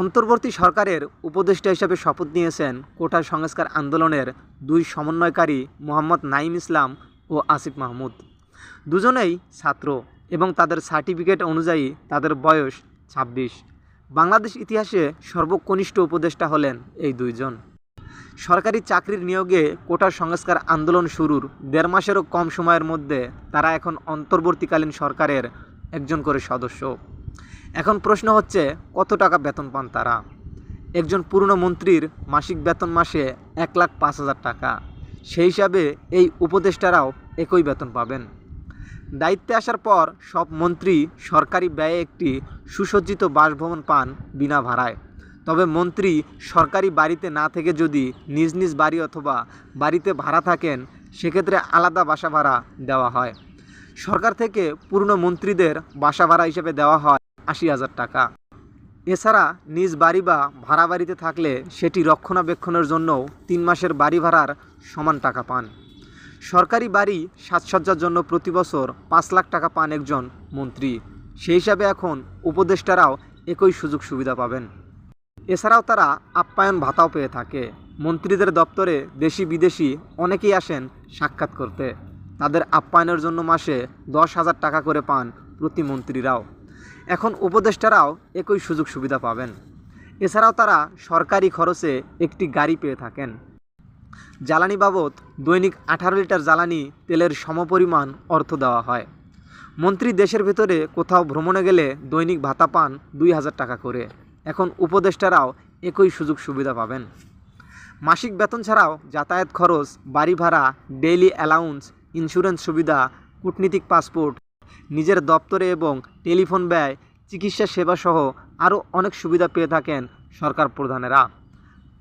অন্তর্বর্তী সরকারের উপদেষ্টা হিসেবে শপথ নিয়েছেন কোটা সংস্কার আন্দোলনের দুই সমন্বয়কারী মোহাম্মদ নাইম ইসলাম ও আসিফ মাহমুদ। দুজনেই ছাত্র এবং তাদের সার্টিফিকেট অনুযায়ী তাদের বয়স ছাব্বিশ। বাংলাদেশ ইতিহাসে সর্বকনিষ্ঠ উপদেষ্টা হলেন এই দুইজন। সরকারি চাকরির নিয়োগে কোটা সংস্কার আন্দোলন শুরুর দেড় মাসেরও কম সময়ের মধ্যে তারা এখন অন্তর্বর্তীকালীন সরকারের একজন করে সদস্য। এখন প্রশ্ন হচ্ছে, কত টাকা বেতন পান তারা? একজন পুরনো মন্ত্রীর মাসিক বেতন মাসে এক লাখ পাঁচ হাজার টাকা। সেই হিসাবে এই উপদেষ্টারাও একই বেতন পাবেন। দায়িত্বে আসার পর সব মন্ত্রী সরকারি ব্যয়ে একটি সুসজ্জিত বাসভবন পান বিনা ভাড়ায়। তবে মন্ত্রী সরকারি বাড়িতে না থেকে যদি নিজ নিজ বাড়ি অথবা বাড়িতে ভাড়া থাকেন, সেক্ষেত্রে আলাদা বাসা ভাড়া দেওয়া হয়। সরকার থেকে পূর্ণ মন্ত্রীদের বাসা ভাড়া হিসেবে দেওয়া হয়। আশি হাজার টাকা। এছাড়া নিজ বাড়ি বা ভাড়া বাড়িতে থাকলে সেটি রক্ষণাবেক্ষণের জন্য তিন মাসের বাড়ি ভাড়ার সমান টাকা পান। সরকারি বাড়ি সাজসজ্জার জন্য প্রতি বছর পাঁচ লাখ টাকা পান একজন মন্ত্রী। সেই হিসাবে এখন উপদেষ্টারাও একই সুযোগ সুবিধা পাবেন। এছাড়াও তারা আপ্যায়ন ভাতাও পেয়ে থাকে। মন্ত্রীদের দপ্তরে দেশি বিদেশি অনেকেই আসেন সাক্ষাৎ করতে। তাদের আপ্যায়নের জন্য মাসে দশ হাজার টাকা করে পান প্রতিমন্ত্রীরাও এখন উপদেষ্টারাও একই সুযোগ সুবিধা পাবেন। এছাড়াও তারা সরকারি খরচে একটি গাড়ি পেয়ে থাকেন। জ্বালানি বাবদ দৈনিক আঠারো লিটার জ্বালানি তেলের সমপরিমাণ অর্থ দেওয়া হয়। মন্ত্রী দেশের ভেতরে কোথাও ভ্রমণে গেলে দৈনিক ভাতা পান দুই হাজার টাকা করে। এখন উপদেষ্টারাও একই সুযোগ সুবিধা পাবেন। মাসিক বেতন ছাড়াও যাতায়াত খরচ, বাড়ি ভাড়া, ডেইলি অ্যালাউন্স, ইন্স্যুরেন্স সুবিধা, কূটনীতিক পাসপোর্ট নিজের দপ্তরে এবং টেলিফোন ব্যয় চিকিৎসা সেবাসহ আরও অনেক সুবিধা পেয়ে থাকেন সরকার প্রধানেরা।